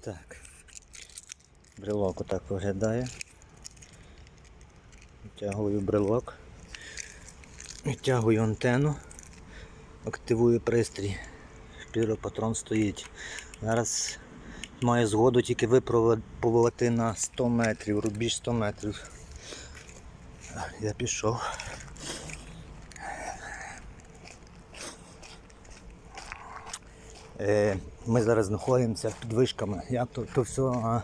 Так. Брелок отак виглядає. Витягую брелок. Витягую антенну. Активую пристрій. Шпіропатрон стоїть. Зараз маю згоду тільки випробувати на 100 метрів, рубіж 100 метрів. Я пішов. Ми зараз знаходимося під вишками. Я то, то все а,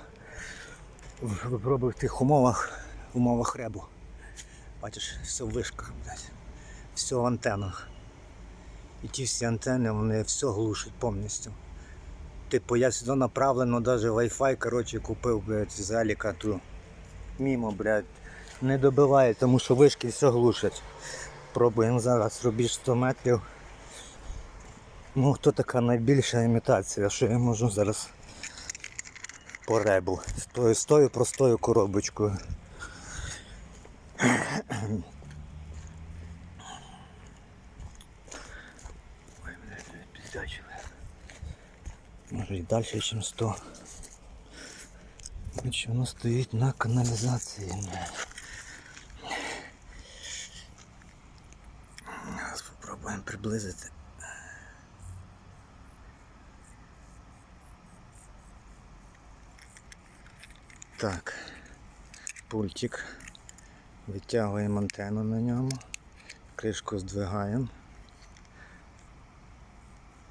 в- тих умовах, в умовах ребу. Бачиш, все в вишках, все в антенах. І ті всі антени, вони все глушать повністю. Типу я сюди направлено навіть Wi-Fi, коротше, купив, блядь, з Аліка ту. Мімо, блядь. Не добиває, тому що вишки все глушать. Пробуємо зараз рубіж 100 метрів. Ну, хто така найбільша імітація, що я можу зараз по ребу. З тою, з тою простою коробочкою. Ой, блядь, піздячили. Може і далі, ніж 100. Значить, воно стоїть на каналізації. Зараз спробуємо приблизити. Так, пультик. Витягуємо антенну на ньому. Кришку здвигаємо.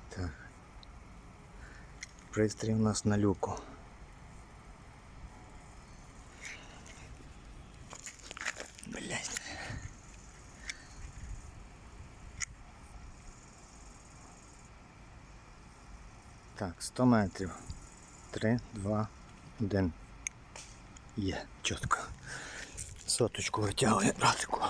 Так. Пристрій у нас на люку. Блять. Так, 100 метрів. 3, 2, 1. Є, чітко. Соточку витягує братику.